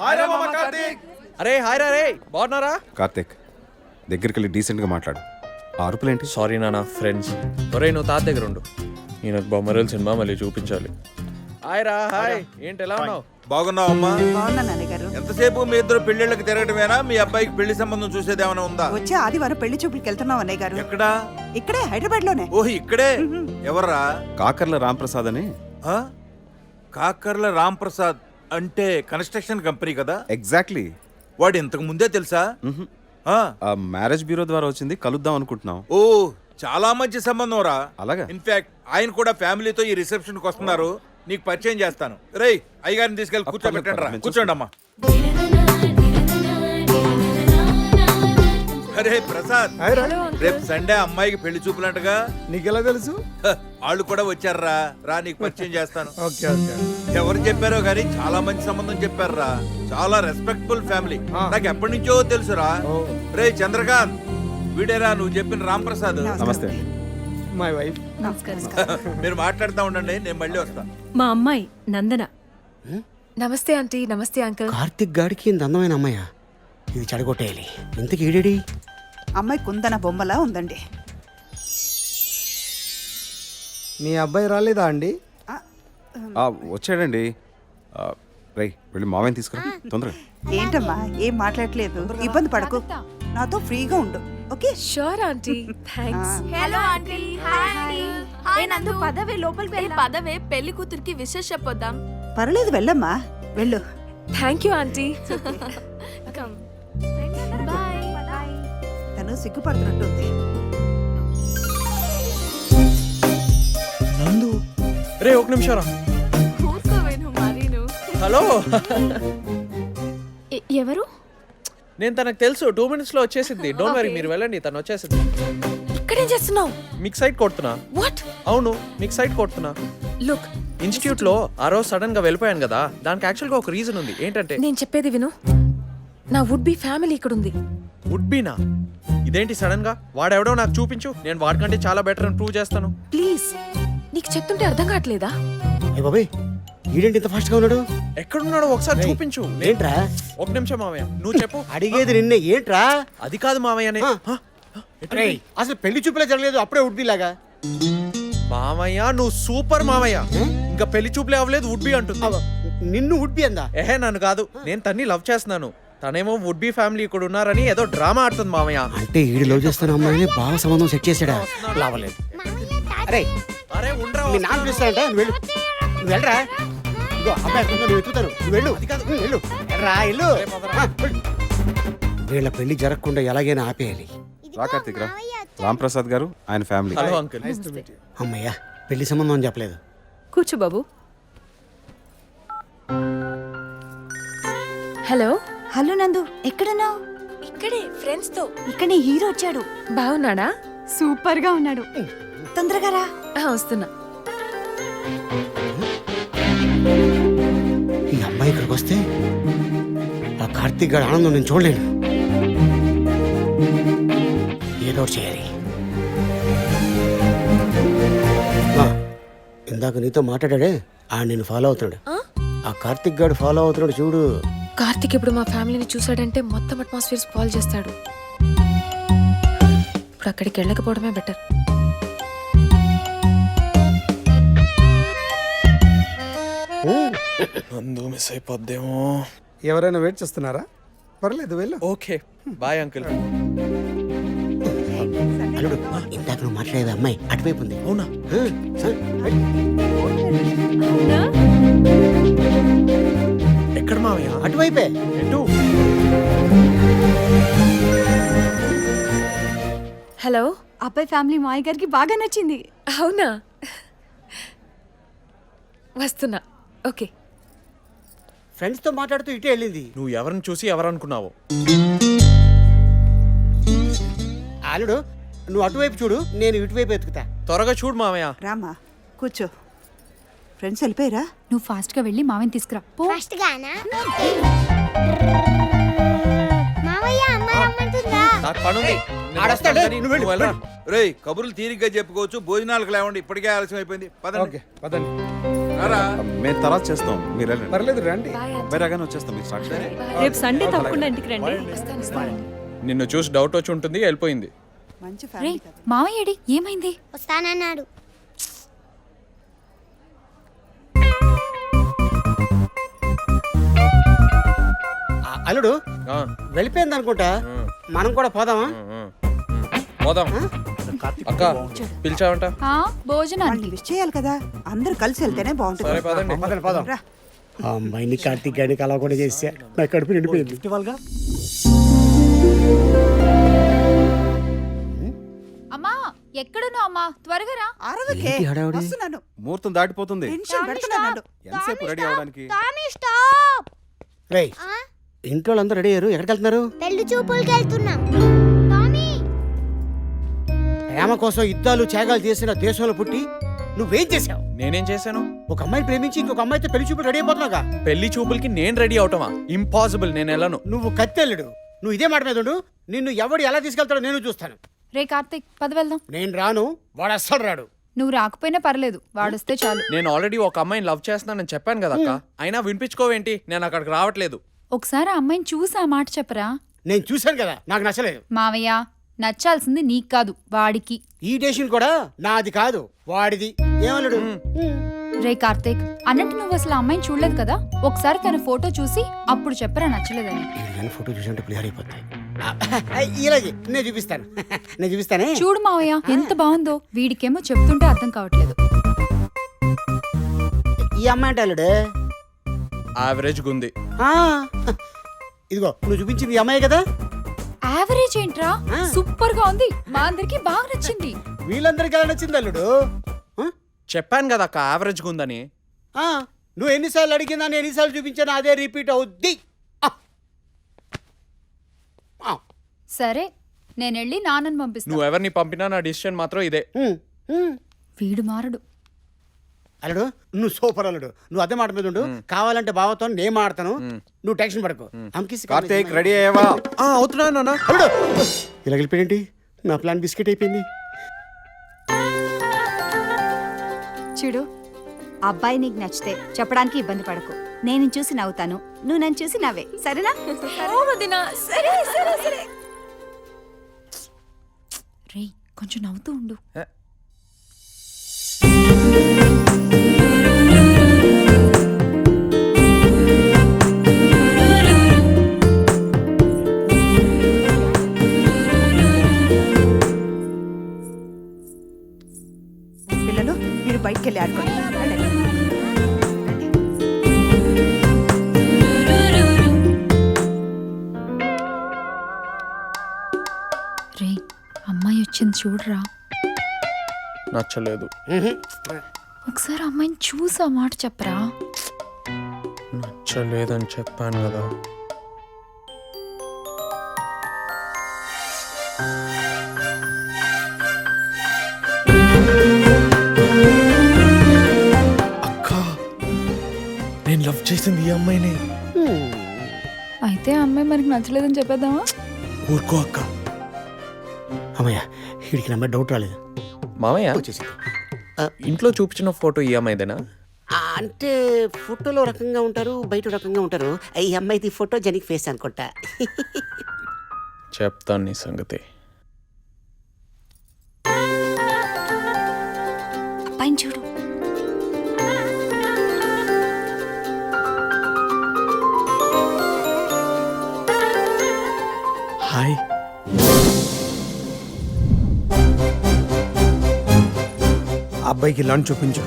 అరే హాయ్ రా రే బాగున్నారా? కార్తిక్ దగ్గరికి వెళ్ళి డీసెంట్గా మాట్లాడు. ఆ అరుపులేంటి? సారీ నాన్న ఫ్రెండ్స్ ఒరే నువ్వు తాత దగ్గర ఉండు. ఈయనకు బొమ్మరల్ సినిమా మళ్ళీ చూపించాలి. హాయ్ రా హాయ్ ఏంటి ఎలా ఉన్నావు? బాగున్నావమ్మా బాగున్నా నాన్నగారు ఎంతసేపు మీ ఇద్దరు పెళ్ళిళ్ళకి తిరగటమేనా? మీ అబ్బాయికి పెళ్ళి సంబంధం చూసేది ఏమైనా ఉందా? వచ్చే ఆదివారం పెళ్ళి చూపులకి వెళ్తున్నాం అన్నయ్య గారు. ఎక్కడా? ఇక్కడే హైదరాబాద్లోనే ఓహ్ ఇక్కడే? ఎవర్రా? కాకర్ల రాంప్రసాద్ అని ఆ? కాకర్ల రామ్ ప్రసాద్ అంటే కన్స్ట్రక్షన్ కంపెనీ కదా? ఎగ్జాక్ట్లీ వాడు ఇంతకు ముందే తెలుసా? ఆ. ఆ మ్యారేజ్ బ్యూరో ద్వారా వచ్చింది కలుద్దాం అనుకుంటున్నాం. ఓ చాలా మంచి సంబంధం రా. అలాగా? ఇన్ఫాక్ట్ ఆయన కూడా ఫ్యామిలీతో ఈ రిసెప్షన్కి వస్తున్నారు. నీకు పరిచయం చేస్తాను. రేయ్ అయ్యగారిని తీసుకెళ్ళి కూర్చోబెట్టండి రా. కూర్చోండి అమ్మా అరే ప్రసాద్ రేపు సండే అమ్మాయికి పెళ్ళి చూపులంటగా? నీకెలా తెలుసు? వాళ్ళు కూడా వచ్చారా రా నీకు పరిచయం చేస్తాను. Okay okay. ఎవరు చెప్పారో గానీ చాలా మంచి సంబంధం చెప్పారురా. చాలా రెస్పెక్టబుల్ ఫ్యామిలీ. నాకు ఎప్పటి నుంచో తెలుసురా. రే చంద్రకాంత్ వీడేరా నువ్వు చెప్పిన రామ్ ప్రసాద్? నమస్తే. మై వైఫ్ మీరు మాట్లాడుతూ ఉండండి నేను మళ్ళీ వస్తా. మా అమ్మాయి నందన. నమస్తే ఆంటీ. నమస్తే అంకుల్. కార్తిక్ గాడికి ఇంత అందమైన అమ్మాయ? ఇది చెడగొట్టేయాలి. ఇంతకి ఏడేడి అమ్మాయి కుందన బొమ్మలా ఉందండి. మీ అబ్బాయి రాలేదా అండి? ఆ, వచ్చాడండి. ఆ, రేయ్ వెళ్ళి మావయ్యని తీసుకురా. తొందరగా. ఏంటమ్మా ఏం మాట్లాడలేదు ఇబ్బంది పడకు. నాతో ఫ్రీగా ఉండు. Okay? Sure aunty. Thanks hello aunty. Hi hi Nandu పదవే లోపలికి వెళ్ళి. పదవే పెళ్ళి కూతురికి విషెస్ చెప్పొద్దాం. పర్లేదు వెళ్ళమ్మా. వెళ్ళు. Thank you aunty. కమ్ సిగ్గుపడుతున్నట్టుంది. నందు? రే ఒక నిమిషం రా కూర్చోవేను మరీను. హలో. ఎవరు? నేను తనకు తెలుసు టూ మినిట్స్లో వచ్చేసింది డోంట్ వరీ మీరు వెళ్ళండి తను వచ్చేసింది. ఇక్కడేం చేస్తున్నావు? మీకు సైట్ కొడుతున్నా. వాట్ అవును మీకు సైట్ కొడుతున్నా. లుక్ ఇన్స్టిట్యూట్లో ఆ రోజు సడన్గా వెళ్ళిపోయాను కదా దానికి యాక్చువల్గా ఒక రీజన్ ఉంది. ఏంటంటే నేను చెప్పేది విను. నా వుడ్ బి ఫ్యామిలీ ఇక్కడ ఉంది వుడ్ బీనా ఇదేంటి సడన్గా? వాడెవడో నాకు చూపించు. నేను వాడికంటే చాలా బెటర్ అని ప్రూవ్ చేస్తాను. ప్లీజ్ నీకు చెప్తుంటే అర్థం కావట్లేదా? ఏ బాబాయ్ ఈడేంటి ఇంత ఫాస్ట్గా ఉన్నాడు? ఎక్కడున్నాడో ఒకసారి చూపించు. ఏంట్రా? ఒక నిమిషం మామయ్య నువ్వు చెప్పు. అడిగేది నిన్నే ఏంట్రా? అది కాదు మామయ్య నే- ఆ. హ? ఎటు రేయ్, అసలు పెళ్ళి చూపులే జరగలేదు అప్పుడే ఉడ్బిలాగా మామయ్య నువ్వు సూపర్ మామయ్య ఇంకా పెళ్ళి చూపులే అవ్వలేదు వుడ్ బి అంటుంది. నిన్ను ఉడ్బి అందా? ఎహే నన్ను కాదు. నేను తన్ని లవ్ చేస్తున్నాను. తనేమో వుడ్ బి ఫ్యామిలీ ఇక్కడ ఉన్నారని ఏదో డ్రామా ఆడుతుంది మామయ్య. అంటే ఈడు లవ్ చేస్తున్న అమ్మాయిని బాగా సంబంధం సెట్ చేసాడా లావలేదు. అరే అరే ఉండరా మీ నాన్న నువ్వు వెళ్ళు. నువ్వు వెళ్ళరా? ఇదిగో అబ్బాయి అక్కడ ఉన్నాడు, నువ్వు ఎత్తుతాను నువ్వు వెళ్ళు. వెళ్ళు. రా వెళ్ళు. ఆ, వెళ్ళు. వీళ్ళ పెళ్ళి జరగకుండా ఎలాగైనా ఆపేయాలి. రా కార్తిక్ రా. రాంప్రసాద్ గారు ఆయన ఫ్యామిలీ హలో అంకుల్ అమ్మయ్యా పెళ్ళి సంబంధం అని చెప్పలేదు. కూర్చో బాబు. హలో హలో నందు ఎక్కడున్నావు? ఇక్కడే ఫ్రెండ్స్తో. ఇక్కడ నీ హీరో వచ్చాడు. బాగున్నాడా? సూపర్గా ఉన్నాడు. తొందరగా రా. ఆ, వస్తున్నా. ఈ అమ్మాయి ఇక్కడికి వస్తే ఆ కార్తీక్ గారి ఆనందం నేను చూడలేను. ఏదో ఒకటి చేయాలి. ఆ, ఇందాక నీతో మాట్లాడాడే ఆ నేను ఫాలో అవుతున్నాడు. ఆ? ఆ కార్తీక్ గారు ఫాలో అవుతున్నాడు చూడు. కార్తిక్ ఇప్పుడు మా ఫ్యామిలీని చూసాడంటే మొత్తం అట్మాస్ఫియర్ స్పాల్ చేస్తాడు. ఇప్పుడు అక్కడికి వెళ్ళకపోవడమే బెటర్. నందు మిస్ అయిపోద్దేమో. ఎవరైనా వెయిట్ చేస్తున్నారా? పర్లేదు వెళ్ళు. Okay bye uncle. అల్లుడు ఇందాక నువ్వు మాట్లాడేది అమ్మాయి అటువైపు ఉంది. అవునా? సరే. ఎక్కడ మామయ్య అటువైపే. ఎటు హలో? అబ్బాయి ఫ్యామిలీ మాయ గారికి బాగా నచ్చింది. అవునా? వస్తున్నా. ఓకే. ఫ్రెండ్స్తో మాట్లాడుతూ ఇటే వెళ్ళింది. నువ్వు ఎవరిని చూసి ఎవరనుకున్నావు. అల్లుడు నువ్వు అటువైపు చూడు నేను ఇటువైపు ఎతుకుతా త్వరగా చూడు మామయ్య రామా కూర్చో. ఫ్రెండ్స్ వెళ్ళిపోయారా? నువ్వు ఫాస్ట్గా వెళ్ళి మావని తీసుకురా. పో. ఫస్ట్ గానా మావయ్య అమ్మ రమ్మంటుందా? నాకు పనుంది ఆడొస్తాడే, నువ్వు వెళ్ళు, నువ్వు వెళ్ళరా. రేయ్ కబుర్లు తీరిగ్గా చెప్పుకోవచ్చు. భోజనాలకు లేవండి. ఇప్పటికే ఆలస్యం అయిపోయింది. పదండి. ఓకే పదండి. రారా? మేము తర్వాత చేస్తాం. మీరు వెళ్ళండి. పర్లేదు రండి. అబ్బాయి రాగానే వచ్చేస్తాం. మీరు స్టార్ట్ చేయండి. రేపు సండే తప్పకుండా ఇంటికి రండి. నిన్ను చూసి డౌట్ వచ్చి ఉంటుంది. వెళ్ళిపోయింది. మంచి రే ఫ్యామిలీ కదా. మావయ్య ఏడి? ఏమైంది? వస్తానన్నాడు. అల్లుడు ఆ, వెళ్ళిపోయింది అనుకుంటా. మనం కూడా పోదామా. పోదాం. అక్క పిలిచావంట? ఆ, వాళ్ళని విష్ చేయాలి కదా. అందరూ కలిసి వెళ్తేనే సరే బాగుంటుంది. పదండి. పదండి పోదాం. రా. ఆ అమ్మాయిని కార్తీక్ గారికి అలా కూడా చేసా. నా కడుపు నిండిపోయింది. అమ్మా ఎక్కడున్నావు అమ్మా? త్వరగా రా. అరవకే? వస్తున్నాను. ముహూర్తం దాటిపోతుంది. టెన్షన్ పెడుతున్నాను ఎంతసేపు రెడీ అవడానికి? టామీ స్టాప్ రే ఇంట్లో వాళ్ళందరూ రెడీ అయ్యారు. ఎక్కడికి వెళ్తున్నారు పెళ్ళి చూపులకి వెళ్తున్నాం. టామీ! ప్రేమ కోసం యుద్ధాలు త్యాగాలు చేసిన దేశంలో పుట్టి నువ్వేం చేసావు నేనేం చేశాను? ఒక అమ్మాయిని ప్రేమించి ఇంకొక అమ్మాయితో పెళ్ళి చూపులు రెడీ అయిపోతున్నావుగా పెళ్ళి చూపులకి నేను రెడీ అవటమా? ఇంపాసిబుల్ నేను వెళ్ళను. నువ్వు కత్తెల్లుడు. నువ్వు ఇదే మాట మీద ఉండు. నిన్ను ఎవడు ఎలా తీసుకెళ్తాడో నేను చూస్తాను. రే కార్తీక్ పద వెళ్దాం. నేను రాను. వాడు అస్సలు రాడు. నువ్వు రాకపోయినా పర్లేదు. వాడొస్తే చాలు. నేను ఆల్రెడీ ఒక అమ్మాయిని లవ్ చేస్తున్నానని చెప్పాను కదా అక్క. అయినా వినిపించుకోవేంటి? నేను అక్కడికి రావట్లేదు. ఒకసారి ఆ అమ్మాయిని చూసి ఆ మాట చెప్పరా? నేను చూశాను కదా నాకు నచ్చలేదు. మావయ్య నచ్చాల్సింది నీకు కాదు వాడికి. ఈ డేషన్ కూడా నాది కాదు వాడిది. ఏమన్నాడు? రే కార్తీక్ అన్నట్టు నువ్వు అసలు ఆ అమ్మాయిని చూడలేదు కదా? ఒకసారి తన ఫోటో చూసి అప్పుడు చెప్పరా నచ్చలేదని. నేను ఫోటో చూసినట్టు క్లియర్ అయిపోతాయి. ఇలాగే నేను చూపిస్తాను. నేను చూపిస్తానే? చూడు మావయ్య ఎంత బాగుందో. వీడికేమో చెప్తుంటే అర్థం కావట్లేదు. ఈ అమ్మాయి అంటే యావరేజ్ గుంది ఆ, ఇదిగో నువ్వు చూపించింది ఈ అమ్మాయి కదా? యావరేజ్ ఏంట్రా. సూపర్గా ఉంది. మా అందరికి బాగా నచ్చింది. వీళ్ళందరికీ ఎలా నచ్చింది అల్లుడు? ఆ? చెప్పాను కదా అక్క యావరేజ్ గుందని ఆ, నువ్వు ఎన్నిసార్లు అడిగినా నేను ఎన్నిసార్లు చూపించాను అదే రిపీట్ అవుద్ది. ఆ. ఆ. సరే నేను వెళ్ళి నాన్నని పంపిస్తా. నువ్వు ఎవరిని పంపినా నా డిసిషన్ మాత్రం ఇదే. ఉమ్, ఉమ్. వీడు మారడు. అల్లుడు నువ్వు సూపర్ అల్లుడు. నువ్వు అదే మాట మీద ఉండు. కావాలంటే బావతో నేను మాడతాను. నువ్వు టెన్షన్ పడకు. అమ్కిసి కార్తీక్ రెడీ అయ్యావా? అవుతున్నా నాన్న. అల్లుడు! ఇలా నా ప్లాన్ బిస్కెట్ అయిపోయింది. చూడు అబ్బాయి నీకు నచ్చితే చెప్పడానికి ఇబ్బంది పడకు. నేను చూసి నవ్వుతాను. నువ్వు నన్ను చూసి నవ్వే. సరేనా? సరే. సరే సరే రే కొంచెం నవ్వుతూ ఉండు. పిల్లలు మీరు బయటికి వెళ్ళి ఆడుకోండి. రే అమ్మాయి వచ్చింది చూడరా. నచ్చలేదు. ఒకసారి అమ్మాయిని చూసి ఆ మాట చెప్పరా. నచ్చలేదని చెప్పాను కదా. లవ్ చేసింది ఈ అమ్మాయిని. అయితే ఆ అమ్మాయి మనకి నచ్చలేదని చెప్పేద్దామా? ఊరుకో అక్క. అమ్మయ్య వీడికి నమ్మే డౌట్ రాలేదు. మామయ్య వచ్చేసింది ఇంట్లో చూపించిన ఫోటో ఈ అమ్మాయిదేనా? అంటే ఫోటోలో రకంగా ఉంటారు బయట రకంగా ఉంటారు. ఈ అమ్మాయిది ఫోటో జనిక్ ఫేస్ అనుకుంటా. చెప్తాను నీ సంగతి. అబ్బాయిని చూడు. హాయ్ అబ్బాయికి లంచ్ చూపించు.